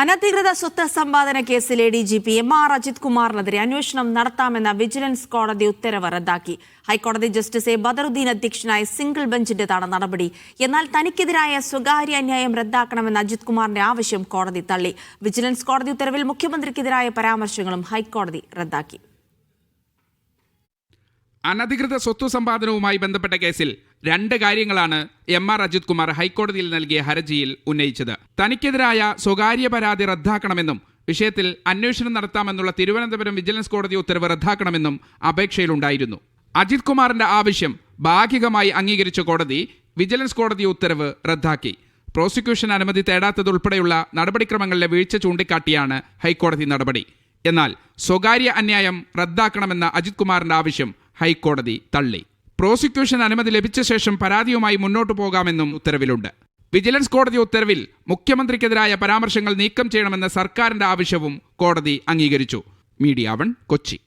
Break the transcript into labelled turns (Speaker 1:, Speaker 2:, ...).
Speaker 1: അനധികൃത സ്വത്ത് സമ്പാദന കേസിൽ D G P M R Ajith കുമാറിനെതിരെ അന്വേഷണം നടത്താമെന്ന വിജിലൻസ് കോടതി ഉത്തരവ് റദ്ദാക്കി. ഹൈക്കോടതി ജസ്റ്റിസ് എ ബദറുദ്ദീൻ അധ്യക്ഷനായ സിംഗിൾ ബെഞ്ചിന്റേതാണ് നടപടി. എന്നാൽ തനിക്കെതിരായ സ്വകാര്യ അന്യായം റദ്ദാക്കണമെന്ന അജിത് കുമാറിന്റെ ആവശ്യം കോടതി തള്ളി. വിജിലൻസ് കോടതി ഉത്തരവിൽ മുഖ്യമന്ത്രിക്കെതിരായ പരാമർശങ്ങളും ഹൈക്കോടതി റദ്ദാക്കി.
Speaker 2: അനധികൃത സ്വത്തു സമ്പാദനവുമായി ബന്ധപ്പെട്ട കേസിൽ രണ്ട് കാര്യങ്ങളാണ് എം ആർ അജിത് കുമാർ ഹൈക്കോടതിയിൽ നൽകിയ ഹർജിയിൽ ഉന്നയിച്ചത്. തനിക്കെതിരായ സ്വകാര്യ പരാതി റദ്ദാക്കണമെന്നും വിഷയത്തിൽ അന്വേഷണം നടത്താമെന്നുള്ള തിരുവനന്തപുരം വിജിലൻസ് കോടതി ഉത്തരവ് റദ്ദാക്കണമെന്നും അപേക്ഷയിലുണ്ടായിരുന്നു. അജിത് കുമാറിന്റെ ആവശ്യം ഭാഗികമായി അംഗീകരിച്ച കോടതി വിജിലൻസ് കോടതി ഉത്തരവ് റദ്ദാക്കി. പ്രോസിക്യൂഷൻ അനുമതി തേടാത്തതുൾപ്പെടെയുള്ള നടപടിക്രമങ്ങളിലെ വീഴ്ച ചൂണ്ടിക്കാട്ടിയാണ് ഹൈക്കോടതി നടപടി. എന്നാൽ സ്വകാര്യ അന്യായം റദ്ദാക്കണമെന്ന അജിത് കുമാറിന്റെ ആവശ്യം ഹൈക്കോടതി തള്ളി. പ്രോസിക്യൂഷൻ അനുമതി ലഭിച്ച ശേഷം പരാതിയുമായി മുന്നോട്ടു പോകാമെന്നും ഉത്തരവിലുണ്ട്. വിജിലൻസ് കോടതി ഉത്തരവിൽ മുഖ്യമന്ത്രിക്കെതിരായ പരാമർശങ്ങൾ നീക്കം ചെയ്യണമെന്ന സർക്കാരിന്റെ ആവശ്യവും കോടതി അംഗീകരിച്ചു. Media one Kochi.